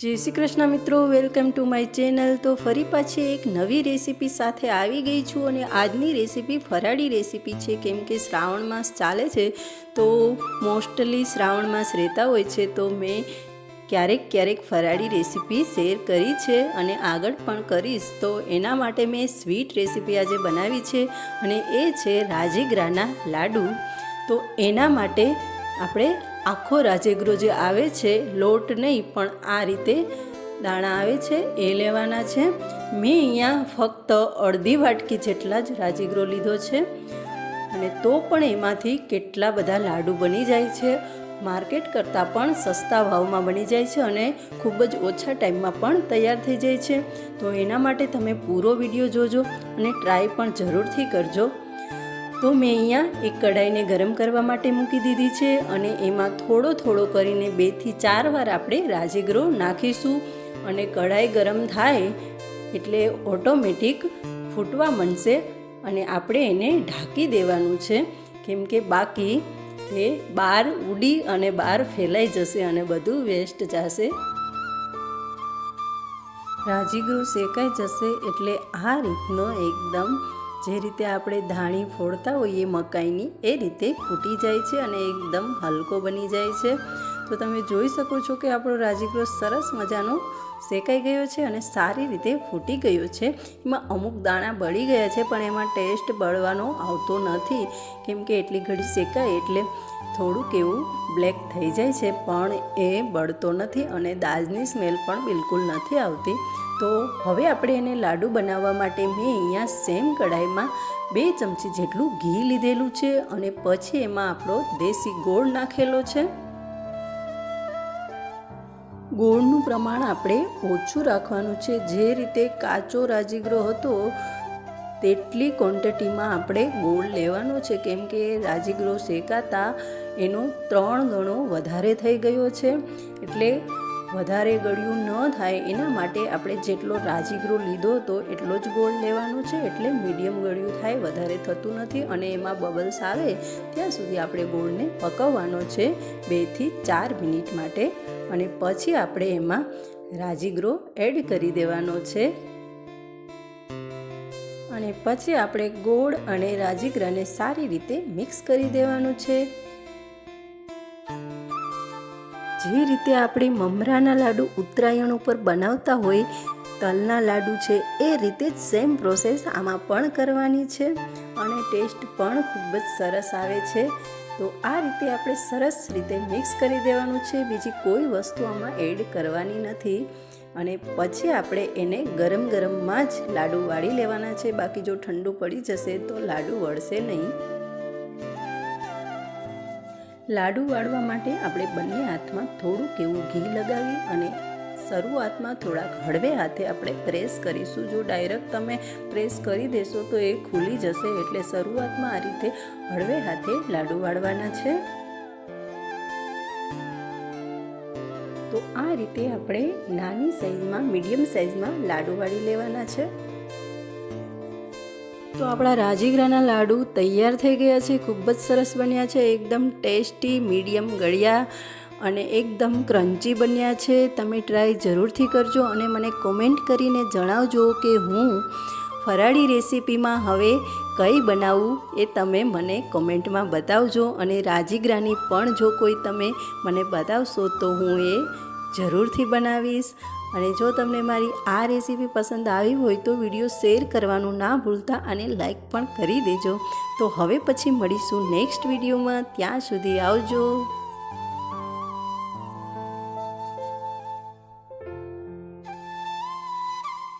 જય શ્રી કૃષ્ણ મિત્રો, welcome to my channel. તો ફરી પાછી એક નવી રેસીપી સાથે આવી ગઈ છું અને આજની રેસીપી ફરાળી રેસીપી છે. કેમ કે શ્રાવણ માસ ચાલે છે, તો મોસ્ટલી શ્રાવણ માસ રહેતા હોય છે. તો મેં ક્યારેક ક્યારેક ફરાળી રેસીપી શેર કરી છે અને આગળ પણ કરીશ. તો એના માટે મેં સ્વીટ રેસીપી આજે બનાવી છે અને એ છે રાજીગ્રાના લાડુ. તો એના માટે આપણે આખો રાજેગરો જે આવે છે, લોટ નહીં, પણ આ રીતે દાણા આવે છે, એ લેવાના છે. મેં અહીંયા ફક્ત અડધી વાટકી જેટલા જ રાજેગરો લીધો છે અને તો પણ એમાંથી કેટલા બધા લાડુ બની જાય છે. માર્કેટ કરતાં પણ સસ્તા ભાવમાં બની જાય છે અને ખૂબ જ ઓછા ટાઈમમાં પણ તૈયાર થઈ જાય છે. તો એના માટે તમે પૂરો વીડિયો જોજો અને ટ્રાય પણ જરૂરથી કરજો. તો મેં અહીંયા એક કઢાઈને ગરમ કરવા માટે મૂકી દીધી છે અને એમાં થોડો થોડો કરીને બેથી ચાર વાર આપણે રાજીગરો નાખીશું અને કઢાઈ ગરમ થાય એટલે ઓટોમેટિક ફૂટવા માંડશે અને આપણે એને ઢાંકી દેવાનું છે. કેમ કે બાકી એ બહાર ઉડી અને બહાર ફેલાઈ જશે અને બધું વેસ્ટ જશે. રાજીગરો શેકાઈ જશે એટલે આ રીતનો એકદમ જે રીતે આપણે ધાણી ફોડતા હોઈએ મકાઈની, એ રીતે ફૂટી જાય છે અને એકદમ હલકો બની જાય છે. તો તમે જોઈ શકો છો કે આપણો રાજીગરો સરસ મજાનો શેકાઈ ગયો છે અને સારી રીતે ફૂટી ગયો છે. એમાં અમુક દાણા બળી ગયા છે, પણ એમાં ટેસ્ટ બળવાનો આવતો નથી. કેમ કે એટલી ઘડી શેકાય એટલે થોડુંક એવું બ્લેક થઈ જાય છે, પણ એ બળતો નથી અને દાજની સ્મેલ પણ બિલકુલ નથી આવતી. તો હવે આપણે એને લાડુ બનાવવા માટે મેં અહીંયા સેમ કઢાઈમાં બે ચમચી જેટલું ઘી લીધેલું છે અને પછી એમાં આપણો દેશી ગોળ નાખેલો છે. ગોળનું પ્રમાણ આપણે ઓછું રાખવાનું છે. જે રીતે કાચો રાજીગરો હતો, તેટલી ક્વોન્ટિટીમાં આપણે ગોળ લેવાનો છે. કેમ કે રાજીગરો શેકાતા એનો ત્રણ ગણો વધારે થઈ ગયો છે. એટલે વધારે ગળ્યું ન થાય એના માટે આપણે જેટલો રાજીગરો લીધો હતો એટલો જ ગોળ લેવાનો છે. એટલે મીડિયમ ગળ્યું થાય, વધારે થતું નથી અને એમાં બબલ્સ આવે ત્યાં સુધી આપણે ગોળને પકવવાનો છે બેથી ચાર મિનિટ માટે. અને પછી આપણે એમાં રાજીગરો એડ કરી દેવાનો છે. અને પછી આપણે ગોળ અને રાજીગરાને સારી રીતે મિક્સ કરી દેવાનું છે. જે રીતે આપણે મમરાના લાડુ ઉત્તરાયણ ઉપર બનાવતા હોય, તલના લાડુ છે, એ રીતે જ સેમ પ્રોસેસ આમાં પણ કરવાની છે અને ટેસ્ટ પણ ખૂબ જ સરસ આવે છે. તો આ રીતે આપણે સરસ રીતે મિક્સ કરી દેવાનું છે, બીજી કોઈ વસ્તુ આમાં એડ કરવાની નથી. અને પછી આપણે એને ગરમ ગરમમાં જ લાડુ વાળી લેવાના છે, બાકી જો ઠંડુ પડી જશે તો લાડુ વળશે નહીં. લાડુ વાળવા માટે આપણે બંને હાથમાં થોડુંક એવું ઘી લગાવી અને શરૂઆતમાં થોડાક હળવે હાથે આપણે પ્રેસ કરીશું. જો ડાયરેક્ટ તમે પ્રેસ કરી દેશો તો એ ખુલી જશે એટલે શરૂઆતમાં આ રીતે હળવે હાથે લાડુ વાળવાના છે. તો આ રીતે આપણે નાની સાઈઝમાં મીડિયમ સાઈઝમાં લાડુ વાળી લેવાના છે. તો આપણા રાજીગરાના લાડુ તૈયાર થઈ ગયા છે, ખૂબ જ સરસ બન્યા છે, એકદમ ટેસ્ટી, મીડિયમ ગળ્યા અને એકદમ ક્રન્ચી બન્યા છે. તમે ટ્રાય જરૂરથી કરજો અને મને કોમેન્ટ કરીને જણાવજો કે હું ફરાળી રેસીપીમાં હવે કઈ બનાવું એ તમે મને કોમેન્ટમાં બતાવજો અને રાજીગરાની પણ જો કોઈ તમે મને બતાવશો તો હું એ જરૂરથી બનાવીશ. અને જો તમને મારી આ રેસીપી પસંદ આવી હોય તો વીડિયો શેર કરવાનું ના ભૂલતા અને લાઈક પણ કરી દેજો. તો હવે પછી મળીશું નેક્સ્ટ વિડીયોમાં. ત્યાં સુધી આવજો.